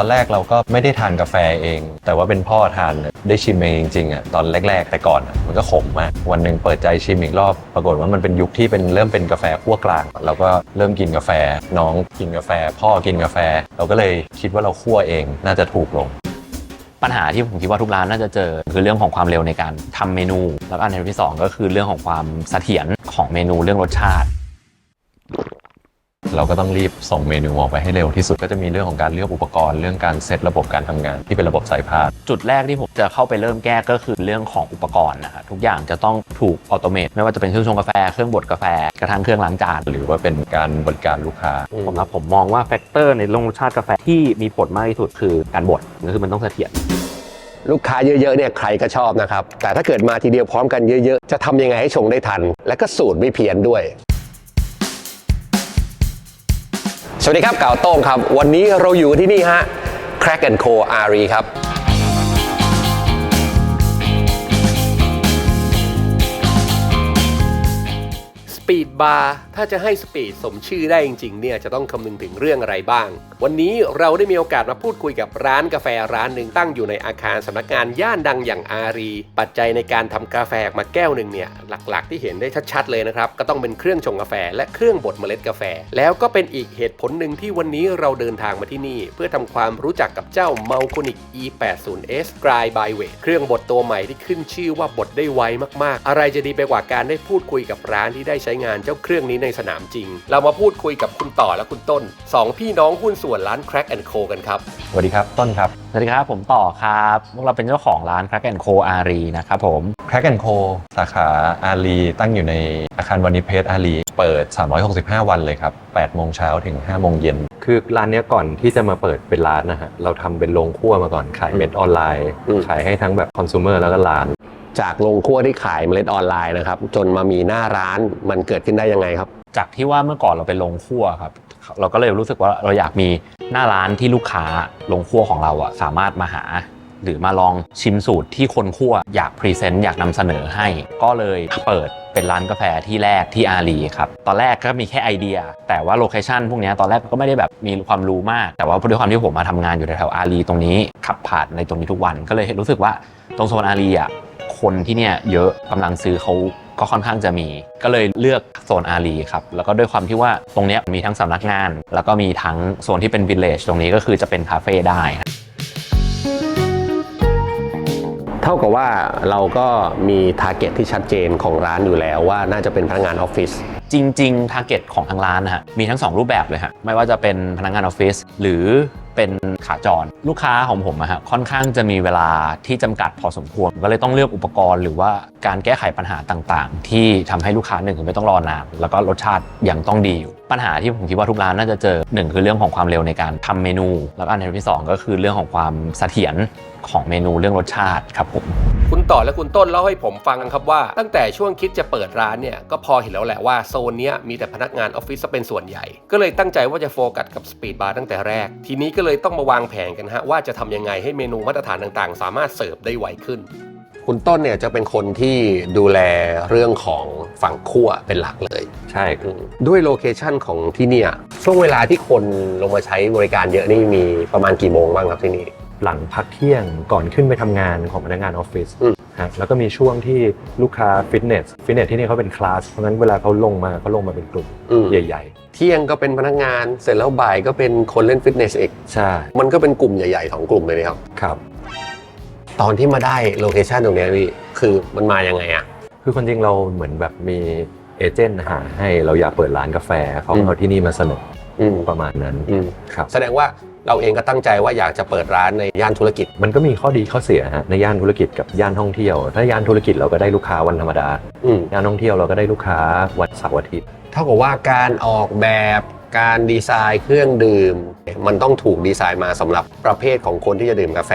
ตอนแรกเราก็ไม่ได้ทานกาแฟเอง แต่ว่าเป็นพ่อทานได้ชิมเองจริงๆอะตอนแรก ๆ แต่ก่อนมันก็ขมมากวันหนึ่งเปิดใจชิมอีกรอบ ปรากฏว่ามันเป็นยุคที่เป็นเริ่มเป็นกาแฟขั้วกลาง เราก็เริ่มกินกาแฟ น้องกินกาแฟ พ่อกินกาแฟ เราก็เลยคิดว่าเราคั่วเองน่าจะถูกลงปัญหาที่ผมคิดว่าทุกร้านน่าจะเจอคือเรื่องของความเร็วในการทำเมนู แล้วก็อันที่สองก็คือเรื่องของความเสถียรของเมนูเรื่องรสชาติ เราก็ต้องรีบส่งเมนูออกไปให้เร็วที่สุด ก็จะมีเรื่องของการเลือกอุปกรณ์เรื่องการเซตระบบการทำงานที่เป็นระบบสายพาน จุดแรกที่ผมจะเข้าไปเริ่มแก้ก็คือเรื่องของอุปกรณ์นะครับทุกอย่างจะต้องถูกออโตเมตไม่ว่าจะเป็นเครื่องชงกาแฟเครื่องบดกาแฟกระทั่งเครื่องล้างจานหรือว่าเป็นการบริการลูกค้าผมนะผมมองว่าแฟกเตอร์ในเรื่องรสชาติกาแฟที่มีผลมากที่สุดคือการบดก็คือมันต้องเสถียรลูกค้าเยอะๆเนี่ยใครก็ชอบนะครับ แต่ถ้าเกิดมาทีเดียวพร้อมกันเยอะๆ จะทำยังไงให้ชงได้ทัน และก็สูตรไม่เพี้ยนด้วย สวัสดีครับเก่าโต้งครับ วันนี้เราอยู่ที่นี่ฮะ Crack and Co RE ครับ บาร์ถ้าจะให้สปีดสมชื่อได้จริงๆเนี่ยจะต้องคำนึงถึงเรื่องอะไรบ้าง วันนี้เราได้มีโอกาสมาพูดคุยกับร้านกาแฟร้านหนึ่งตั้งอยู่ในอาคารสำนักงานย่านดังอย่างอารี ปัจจัยในการทำกาแฟออกมาแก้วหนึ่งเนี่ยหลักๆ ที่เห็นได้ชัดๆเลยนะครับก็ต้องเป็นเครื่องชงกาแฟ และเครื่องบดเมล็ดกาแฟ แล้วก็เป็นอีกเหตุผลหนึ่งที่วันนี้เราเดินทางมาที่นี่ เพื่อทำความรู้จักกับเจ้า m a l c o n i c E80S Dry by Weight เครื่องบดตัวใหม่ที่ขึ้นชื่อว่าบดได้ไวมากๆ อะไรจะดีไปกว่าการได้พูดคุยกับร้านที่ได้ใช้งานเจ้าเครื่องนี้ในสนามจริง เรามาพูดคุยกับคุณต่อและคุณต้นสองพี่น้องหุ้นส่วนร้าน Crack and Co กันครับ สวัสดีครับต้นครับ สวัสดีครับผมต่อครับพวกเราเป็นเจ้าของร้าน Crack and Co อารีนะครับผมแค c แอนโคสาขาอารีตั้งอยู่ในอาคารวานิชเพชรอารีเปิด 365 วันเลยครับ8โมงเช้าถึง5โมงเย็นคือร้านเนี้ยก่อนที่จะมาเปิดเป็นร้านนะฮะเราทำเป็นโรงครัวมาก่อนขายเม็ดออนไลน์อืมขายให้ทั้งแบบคอน sumer แล้วก็ร้าน จากโรงครัวที่ขายเมล็ดออนไลน์นะครับจนมามีหน้าร้านมันเกิดขึ้นได้ยังไงครับ จากที่ว่าเมื่อก่อนเราเป็นโรงครัวครับ เราก็เลยรู้สึกว่าเราอยากมีหน้าร้านที่ลูกค้าโรงครัวของเราอะสามารถมาหา หรือมาลองชิมสูตรที่คนคั่วอยากพรีเซนต์อยากนำเสนอให้ ก็เลยเปิดเป็นร้านกาแฟที่แรกที่อารีครับตอนแรกก็มีแค่ไอเดีย แต่ว่าโลเคชันพวกเนี้ยตอนแรกก็ไม่ได้แบบมีความรู้มาก แต่ว่าด้วยความที่ผมมาทำงานอยู่แถวๆอารีตรงนี้ขับผ่านในตรงนี้ทุกวันก็เลยรู้สึกว่าตรงโซนอารีอะ คนที่เนี่ยเยอะกำลังซื้อเขาก็ค่อนข้างจะมี ก็เลยเลือกโซนอารีครับ แล้วก็ด้วยความที่ว่าตรงเนี้ยมีทั้งสำนักงาน แล้วก็มีทั้งโซนที่เป็นวิลเลจตรงนี้ก็คือจะเป็นคาเฟ่ได้ เท่ากับว่าเราก็มีทาร์เก็ตที่ชัดเจนของร้านอยู่แล้วว่าน่าจะเป็นพนักงานออฟฟิศจริง ๆ ทาร์เก็ตของทางร้านนะฮะมีทั้ง 2 รูปแบบเลยฮะไม่ว่าจะเป็นพนักงานออฟฟิศหรือ เป็นขาจร ลูกค้าของผมอะฮะค่อนข้างจะมีเวลาที่จำกัดพอสมควร ก็เลยต้องเลือกอุปกรณ์ หรือว่าการแก้ไขปัญหาต่างๆ ที่ทำให้ลูกค้าหนึ่งคือไม่ต้องรอนานแล้วก็รสชาติยังต้องดีอยู่ปัญหาที่ผมคิดว่าทุกร้านน่าจะเจอหนึ่งคือเรื่องของความเร็วในการทำเมนู แล้วก็อันที่สองก็คือเรื่องของความเสถียรของเมนูเรื่องรสชาติครับผม คุณต่อและคุณต้นเล่าให้ผมฟังครับว่า ตั้งแต่ช่วงคิดจะเปิดร้านเนี่ยก็พอเห็นแล้วแหละว่าโซนเนี้ยมีแต่พนักงานออฟฟิศซะเป็นส่วนใหญ่ ก็เลยตั้งใจว่าจะโฟกัสกับสปีดบาร์ตั้งแต่แรก ทีนี้ก็เลยต้องมาวางแผนกันฮะว่าจะทำยังไงให้เมนูมาตรฐานต่างๆ สามารถเสิร์ฟได้ไวขึ้น คุณต้นเนี่ยจะเป็นคนที่ดูแลเรื่องของฝั่งคั่วเป็นหลักเลย ใช่อืมด้วยโลเคชันของที่เนี่ยช่วงเวลาที่คนลงมาใช้บริการเยอะนี่มีประมาณกี่โมงบ้างครับที่นี่ หลังพักเที่ยงก่อนขึ้นไปทำงานของพนักงานออฟฟิศอืม ฮะแล้วก็มีช่วงที่ลูกค้าฟิตเนสฟิตเนสที่นี่เขาเป็นคลาสเพราะงั้นเวลาเขาลงมาเขาลงมาเป็นกลุ่มอืมใหญ่ เที่ยงก็เป็นพนักงาน เสร็จแล้วบ่ายก็เป็นคนเล่นฟิตเนสเอกๆ ใช่มันก็เป็นกลุ่มใหญ่ๆสองกลุ่มเลยนะครับ ครับ ตอนที่มาได้โลเคชันตรงเนี้ยพี่คือมันมายังไงอะ คือคนจริงเราเหมือนแบบมีเอเจนต์หาให้เราอยากเปิดร้านกาแฟเขาอืม เอาที่นี่มาเสนออืมประมาณนั้นอืมครับ แสดงว่า เราเองก็ตั้งใจว่าอยากจะเปิดร้านในย่านธุรกิจ มันก็มีข้อดีข้อเสียฮะในย่านธุรกิจกับย่านท่องเที่ยว ถ้าย่านธุรกิจเราก็ได้ลูกค้าวันธรรมดาอืมย่านท่องเที่ยวเราก็ได้ลูกค้าวันเสาร์อาทิตย์ เท่ากับว่าการออกแบบ การดีไซน์เครื่องดื่ม มันต้องถูกดีไซน์มาสำหรับประเภทของคนที่จะดื่มกาแฟ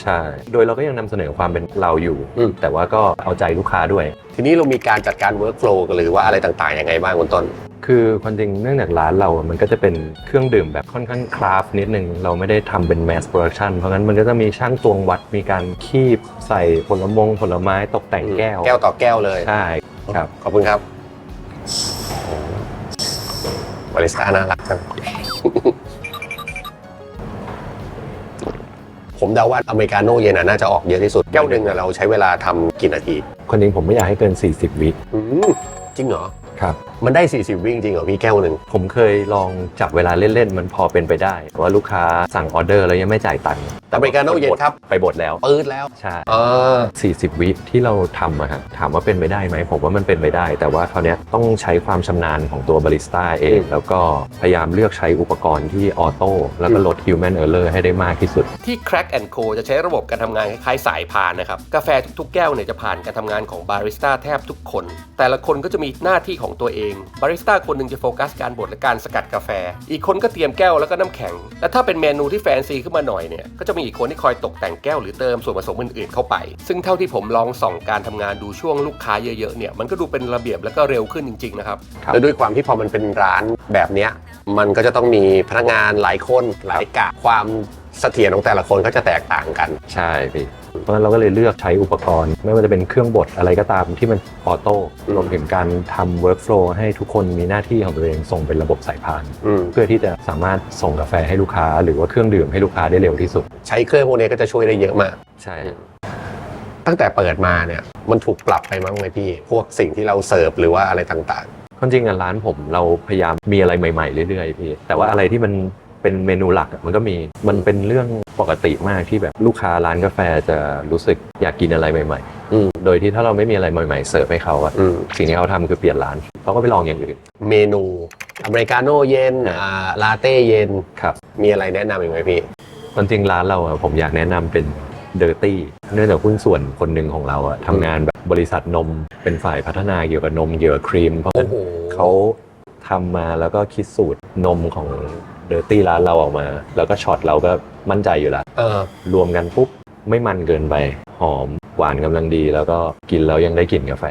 ใช่ โดยเราก็ยังนำเสนอความเป็นเราอยู่ อืม แต่ว่าก็เอาใจลูกค้าด้วย ทีนี้เรามีการจัดการ workflow หรือว่าอะไรต่างๆยังไงบ้างคุณต้น คือความจริงเนื่องจากร้านเรามันก็จะเป็นเครื่องดื่มแบบค่อนข้างคราฟต์นิดนึง เราไม่ได้ทำเป็น mass production เพราะงั้นมันก็จะมีช่างตวงวัดมีการคีบใส่ผลมงผลไม้ตกแต่งแก้วแก้วต่อแก้วเลย ใช่ครับ ขอบคุณครับ บาริสต้าน่ารักจัง ผมเดาว่าอเมริกาโน่เย็นน่ะน่าจะออกเยอะที่สุด แก้วหนึ่งอะเราใช้เวลาทำกี่นาที คนจริงผมไม่อยากให้เกิน 40 วิอืมจริงเหรอ ครับ มันได้ 40 วิจริงๆเหรอพี่แก้วหนึ่ง ผมเคยลองจับเวลาเล่น ๆ มันพอเป็นไปได้ ว่าลูกค้าสั่งออเดอร์แล้วยังไม่จ่ายตังค์อเมริกาโน่เย็นครับ ไปบดแล้ว ปื๊ดแล้ว ใช่อ่า40 วิที่เราทำอะครับถามว่าเป็นไปได้ไหมผมว่ามันเป็นไปได้ แต่ว่าคราวเนี้ยต้องใช้ความชำนาญของตัวบาริสต้าเอง แล้วก็พยายามเลือกใช้อุปกรณ์ที่ออโต้แล้วก็ลด human error ให้ได้มากที่สุด ที่ Crack and Co จะใช้ระบบการทำงานคล้ายๆสายพานนะครับ กาแฟทุกๆแก้วเนี่ยจะผ่านการทำงานของบาริสต้าแทบทุกคน แต่ละคนก็จะมีหน้าที่ของตัวเอง บาริสต้าคนหนึ่งจะโฟกัสการบดและการสกัดกาแฟ อีกคนก็เตรียมแก้วแล้วก็น้ำแข็ง และถ้าเป็นเมนูที่แฟนซีขึ้นมาหน่อยเนี่ย ก็จะมีอีกคนที่คอยตกแต่งแก้วหรือเติมส่วนผสมอื่นๆเข้าไป ซึ่งเท่าที่ผมลองส่องการทำงานดูช่วงลูกค้าเยอะๆเนี่ย มันก็ดูเป็นระเบียบแล้วก็เร็วขึ้นจริงๆนะครับครับแล้วด้วยความที่พอมันเป็นร้านแบบเนี้ยมันก็จะต้องมีพนักงานหลายคนหลายกะความเสถียรของแต่ละคนก็จะแตกต่างกัน ใช่พี่ เพราะฉะนั้นเราก็เลยเลือกใช้อุปกรณ์ ไม่ว่าจะเป็นเครื่องบดอะไรก็ตามที่มันออโต้อืมรวมถึงการทำ workflow ให้ทุกคนมีหน้าที่ของตัวเองส่งเป็นระบบสายพาน อืมเพื่อที่จะสามารถส่งกาแฟให้ลูกค้า หรือว่าเครื่องดื่มให้ลูกค้าได้เร็วที่สุด ใช้เครื่องพวกนี้ก็จะช่วยได้เยอะมาก ใช่ ตั้งแต่เปิดมาเนี่ยมันถูกปรับไปมั้งไหมพี่ พวกสิ่งที่เราเสิร์ฟหรือว่าอะไรต่าง ความจริงอะร้านผมเราพยายามมีอะไรใหม่ๆเรื่อยๆพี่แต่ว่าอะไรที่มัน เป็นเมนูหลักอะมันก็มีมันเป็นเรื่องปกติมากที่แบบลูกค้าร้านกาแฟจะรู้สึกอยากกินอะไรใหม่ๆอืมๆโดยที่ถ้าเราไม่มีอะไรใหม่ๆเสิร์ฟให้เขาอะอืมสิ่งที่เขาทำคือเปลี่ยนร้านเขาก็ไปลองอย่างอื่น เมนูอเมริกาโน่เย็นครับอ่าลาเต้เย็นครับมีอะไรแนะนำอีกไหมพี่ความจริงร้านเราอะผมอยากแนะนำเป็นเดอร์ตี้เนื่องจากหุ้นส่วนคนหนึ่งของเราอะทำงานแบบบริษัทนม เป็นฝ่ายพัฒนาเกี่ยวกับนมเกี่ยวกับครีม เพราะฉะนั้นโอ้โหเขาทำมาแล้วก็คิดสูตรนมของ เดอร์ตี้ร้านเราออกมา แล้วก็ช็อตเราก็มั่นใจอยู่แล้วเออ รวมกันปุ๊บไม่มันเกินไป หอมหวานกำลังดี แล้วก็กินแล้วยังได้กลิ่นกาแฟ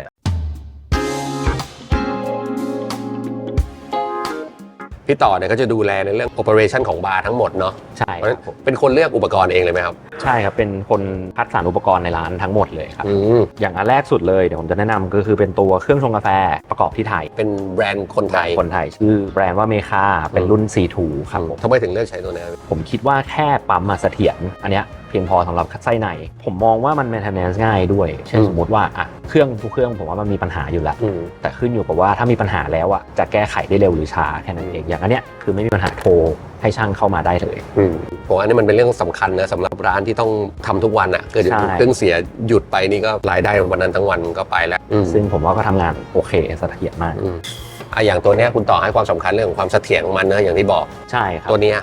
พี่ต่อเนี่ยก็จะดูแลในเรื่อง operation ของบาร์ทั้งหมดเนาะใช่เพราะฉะคนั้รับนเป็นคนเลือกอุปกรณ์เองเลยไหมครับ ใช่ครับ เป็นคนคัดสรรอุปกรณ์ในร้านทั้งหมดเลยครับ อืม อย่างอันแรกสุดเลยเดี๋ยวผมจะแนะนำก็คือเป็นตัวเครื่องชงกาแฟประกอบที่ไทย เป็นแบรนด์คนไทยคนไทยชื่อแบรนด์ว่าเมคาเป็นรุ่น C2 ครับผม ทำไมถึงเลือกใช้ตัวนี้ครับ ผมคิดว่าแค่ปั๊มมาเสถียรอันเนี้ย เพียงพอสำหรับไส้ใน ผมมองว่ามัน maintenance ง่ายด้วย เช่นอืมสมมติว่าอะเครื่องทุกเครื่องผมว่ามันมีปัญหาอยู่แล้วอืมแต่ขึ้นอยู่กับว่าถ้ามีปัญหาแล้วอะจะแก้ไขได้เร็วหรือช้าแค่นั้นเอง อย่างอันเนี้ยคือไม่มีปัญหาโทรให้ช่างเข้ามาได้เลยอืมผมว่าอันนี้มันเป็นเรื่องสำคัญนะสำหรับร้านที่ต้องทำทุกวันอะ่ะเกิดใช่เครื่องเสียหยุดไปนี่ก็รายได้วันนั้นทั้งวันก็ไปแล้วอืมซึ่งผมว่าก็ทำงานโอเคเสถียรมากอืมอะอย่างตัวเนี้ยคุณต่อให้ความสำคัญเรื่องของความเสถียรของมันเนอะอย่างที่บอกใช่ครับตัวเนี้ย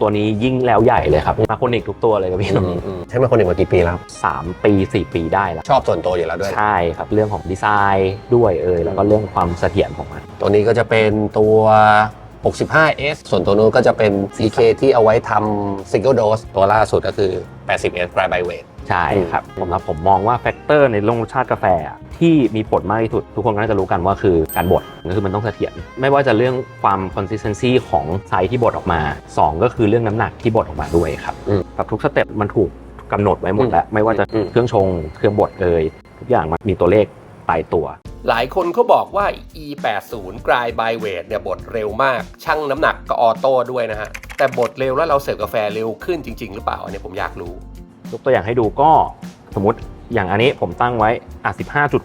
ตัวนี้ยิ่งแล้วใหญ่เลยครับมาโคนิกทุกตัวเลยครับพี่ตรงนี้อืมใช้มาคนหนึ่งมากี่ปีแล้วสามปีสี่ปีได้แล้ว ชอบส่วนตัวอยู่แล้วด้วย ใช่ครับ เรื่องของดีไซน์ด้วยเอยแล้วก็เรื่องความเสถียรของมัน ตัวนี้ก็จะเป็นตัว 65S ส่วนตัวนู้นก็จะเป็น CK ที่เอาไว้ทำ single dose ตัวล่าสุดก็คือ 80S dry by weight ใช่ครับผมนะผมมองว่าแฟกเตอร์ในเรื่องรสชาติกาแฟอะที่มีผลมากที่สุด ทุกคนก็น่าจะรู้กันว่าคือการบดก็คือมันต้องเสถียรไม่ว่าจะเรื่องความ consistency ของไซส์ที่บดออกมา 2 ก็คือเรื่องน้ำหนักที่บดออกมาด้วยครับอืมกับทุกสเต็ปมันถูกกำหนดไว้หมดแล้ว ไม่ว่าจะอืมเครื่องชงเครื่องบดเอยทุกอย่างมันมีตัวเลขตายตัว หลายคนเขาบอกว่า E80 Dry by weight เนี่ยบดเร็วมาก ชั่งน้ำหนักก็ออโต้ด้วยนะฮะ แต่บดเร็วแล้วเราเสิร์ฟกาแฟเร็วขึ้นจริง ๆ หรือเปล่าอันนี้ผมอยากรู้ ยกตัวอย่างให้ดูก็สมมติอย่างอันนี้ผมตั้งไว้อะ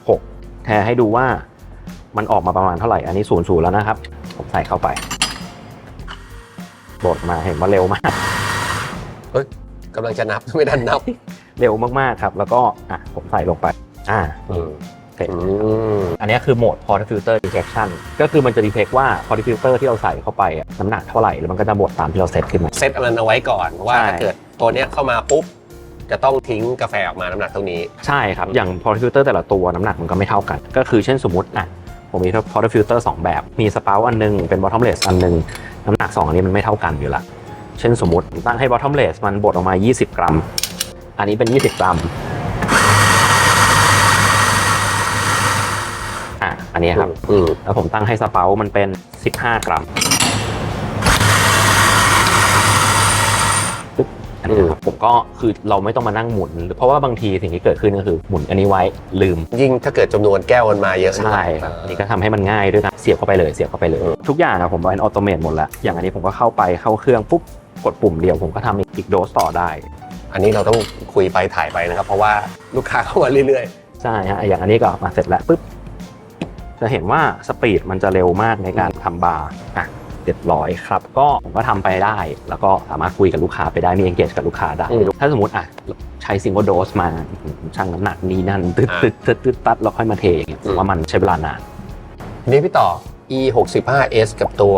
15.6 แทนให้ดูว่ามันออกมาประมาณเท่าไหร่ อันนี้0ูนย์แล้วนะครับ ผมใส่เข้าไปบดมาเห็นว่าเร็วมากกำลังจะนับไม่ทันนับ เร็วมากๆครับ แล้วก็อะผมใส่ลงไป อ่าอืม เสร็จอืมอันนี้คือโหมด portafilter detection ก็คือมันจะ detect ว่า portafilter ที่เราใส่เข้าไปอะน้ำหนักเท่าไหร่ แล้วมันก็จะบดตามที่เราเซตขึ้นมา เซตอะไรเอาไว้ก่อนว่าใช่ถ้าเกิดตัวเนี้ยเข้ามาปุ๊บจะต้องทิ้งกาแฟออกมาน้ำหนักเท่านี้ ใช่ครับ อย่าง portafilter แต่ละตัวน้ำหนักมันก็ไม่เท่ากัน ก็คือเช่นสมมติอะผมมี portafilter สองแบบ มีสปา u อันหนึงเป็น bottomless อันหนึงน้ำหนัก2อันนี้มันไม่เท่ากันอยู่ละเช่นสมมติตั้งให้ bottomless มันบดออกมา 20 กรัม อันนี้เป็น 20 กรัม อะอันนี้ครับอืมแล้วผมตั้งให้สเปามันเป็น 15 กรัมปึ๊บอันนี้ครับผมก็คือเราไม่ต้องมานั่งหมุน เพราะว่าบางทีสิ่งที่เกิดขึ้นก็คือหมุนอันนี้ไว้ลืม ยิ่งถ้าเกิดจำนวนแก้วมันมาเยอะใช่ครับอันนี้ก็ทำให้มันง่ายด้วยนะเสียบเข้าไปเลยเสียบเข้าไปเลย ทุกอย่างอะผมเป็นออโตเมตหมดแล้ว อย่างอันนี้ผมก็เข้าไปเข้าเครื่องปุ๊บกดปุ่มเดียวผมก็ทำอีกโดสต่อได้ อันนี้เราต้องคุยไปถ่ายไปนะครับ เพราะว่าลูกค้าเข้ามาเรื่อยใช่ฮะอย่างอันนี้ก็มาเสร็จแล้วปุ๊บ จะเห็นว่าสปีดมันจะเร็วมากในการทำบาร์อะเรียบร้อยครับ ก็ผมก็ทำไปได้ แล้วก็สามารถคุยกับลูกค้าไปได้มี engage กับลูกค้าได้ ถ้าสมมติอะใช้ซิงเกิลโดสมาชั่งน้ำหนักนี้นั่นตึ๊ดตึ๊ดตึ๊ดตึ๊ดตัดแล้วค่อยมาเทอย่างเงี้ยผมว่ามันใช้เวลานานๆนี่พี่ต่อ e 6 5 s กับตัว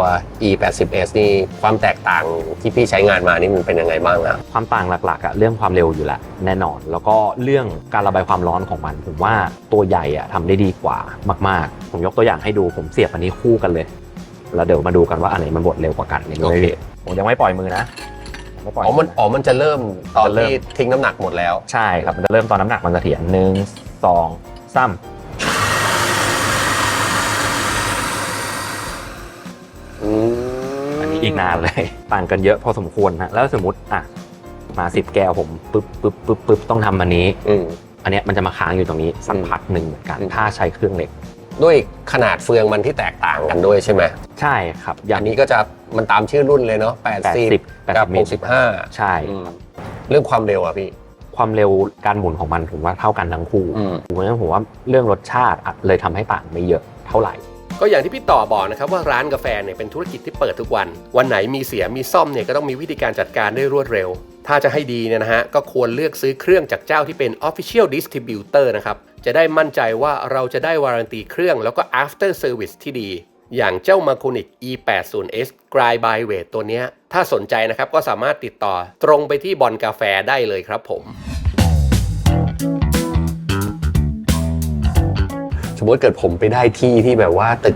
e 8 0 s นี่ความแตกต่างที่พี่ใช้งานมานี่มันเป็นยังไงบ้างอะความต่างหลักๆอะเรื่องความเร็วอยู่แล้วแน่นอน แล้วก็เรื่องการระบายความร้อนของมัน ผมว่าตัวใหญ่อะทำได้ดีกว่ามากๆ ผมยกตัวอย่างให้ดูผมเสียบอันนี้คู่กันเลย แล้วเดี๋ยวมาดูกันว่าอันไหนมันบดเร็วกว่ากันอย่างนี้เลยผมยังไม่ปล่อยมือนะยังไม่ปล่อยอ๋อมันอ๋อมันจะเริ่มตอนจะเริ่มที่ทิ้งน้ำหนักหมดแล้ว ใช่ครับมันจะเริ่มตอนน้ำหนักมันเสถียรหนึ่งสองสาม อันนี้อีกนานเลย ต่างกันเยอะพอสมควรฮะแล้วสมมติอะมาสิบแก้วผมปึ๊บปึ๊บปึ๊บปึ๊บต้องทำอันนี้อืมอันเนี้ยมันจะมาค้างอยู่ตรงนี้สักพักหนึ่งเหมือนกันอืมถ้าใช้เครื่องเล็ก ด้วยขนาดเฟืองมันที่แตกต่างกันด้วยใช่ไหมใช่ครับออย่าย่างงนี้ก็จะมันตามชื่อรุ่นเลยเนาะ80 80กับมิล65ใช่อืมเรื่องความเร็วอะพี่ความเร็วการหมุนของมันผมว่าเท่ากันทั้งคู่อืมเพราะฉะนั้นผมว่าเรื่องรสชาติอะเลยทำให้ต่างไม่เยอะเท่าไหร่ ก็อย่างที่พี่ต่อบอกนะครับว่าร้านกาแฟเนี่ยเป็นธุรกิจที่เปิดทุกวัน วันไหนมีเสียมีซ่อมเนี่ยก็ต้องมีวิธีการจัดการได้รวดเร็ว ถ้าจะให้ดีเนี่ยนะฮะก็ควรเลือกซื้อเครื่องจากเจ้าที่เป็น Official Distributor นะครับจะได้มั่นใจว่าเราจะได้วารันตีเครื่องแล้วก็ after service ที่ดี อย่างเจ้า m a c o n i c E80S g r i by Weight ตัวเนี้ยถ้าสนใจนะครับก็สามารถติดต่อตรงไปที่บอลกาแฟได้เลยครับผม สมมติเกิดผมไปได้ที่ที่แบบว่าตึก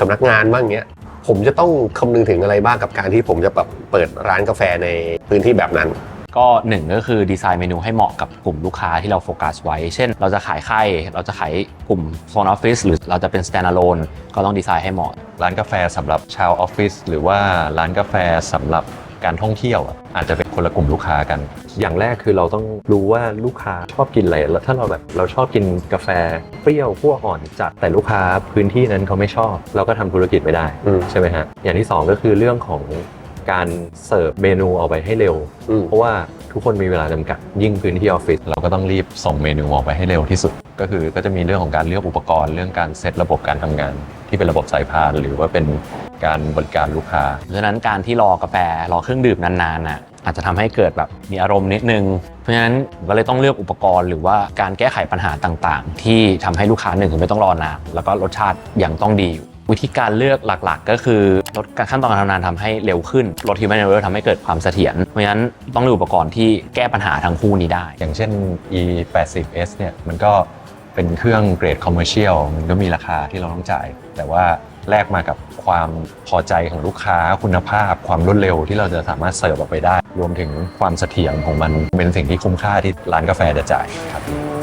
สำนักงานบ้างเนี้ย ผมจะต้องคำนึงถึงอะไรบ้างกับการที่ผมจะแบบเปิดร้านกาแฟในพื้นที่แบบนั้น ก็หนึ่งก็คือดีไซน์เมนูให้เหมาะกับกลุ่มลูกค้าที่เราโฟกัสไว้ เช่น เราจะขายไข่เราจะขายกลุ่มโซนออฟฟิศหรือเราจะเป็น standalone ก็ต้องดีไซน์ให้เหมาะ ร้านกาแฟสำหรับชาวออฟฟิศหรือว่าร้านกาแฟสำหรับ การท่องเที่ยวอะอาจจะเป็นคนละกลุ่มลูกค้ากัน อย่างแรกคือเราต้องรู้ว่าลูกค้าชอบกินอะไรแล้วถ้าเราแบบเราชอบกินกาแฟเปรี้ยวขั้วอ่อนจัดแต่ลูกค้าพื้นที่นั้นเขาไม่ชอบ เราก็ทำธุรกิจไม่ได้อืม ใช่ไหมฮะอย่างที่สองก็คือเรื่องของการเสิร์ฟเมนูออกไปให้เร็ว อืม เพราะว่าทุกคนมีเวลาจำกัดยิ่งพื้นที่ออฟฟิศเราก็ต้องรีบส่งเมนูออกไปให้เร็วที่สุด ก็คือก็จะมีเรื่องของการเลือกอุปกรณ์เรื่องการเซตระบบการทำงาน ที่เป็นระบบสายพาน หรือว่าเป็น การบริการลูกค้า เพราะฉะนั้นการที่รอกาแฟรอเครื่องดื่มนานๆน่ะอาจจะทำให้เกิดแบบมีอารมณ์นิดนึง เพราะฉะนั้นผมก็เลยต้องเลือกอุปกรณ์หรือว่าการแก้ไขปัญหาต่างๆ ที่ทำให้ลูกค้าหนึ่งคือไม่ต้องรอนานแล้วก็รสชาติยังต้องดีอยู่วิธีการเลือกหลักๆ ก็คือลดการขั้นตอนการทำงานทำให้เร็วขึ้นลด human error ทำให้เกิดความเสถียรเพราะฉะนั้นต้องเลือกอุปกรณ์ที่แก้ปัญหาทั้งคู่นี้ได้ อย่างเช่น e 8 0 s เนี่ยมันก็เป็นเครื่องเกรดคอมเมอร์เชียลมันก็มีราคาที่เราต้องจ่าย แต่ว่า แลกมากับความพอใจของลูกค้าคุณภาพ ความรวดเร็วที่เราจะสามารถเสิร์ฟออกไปได้ รวมถึงความเสถียรของมันเป็นสิ่งที่คุ้มค่าที่ร้านกาแฟจะจ่ายครับ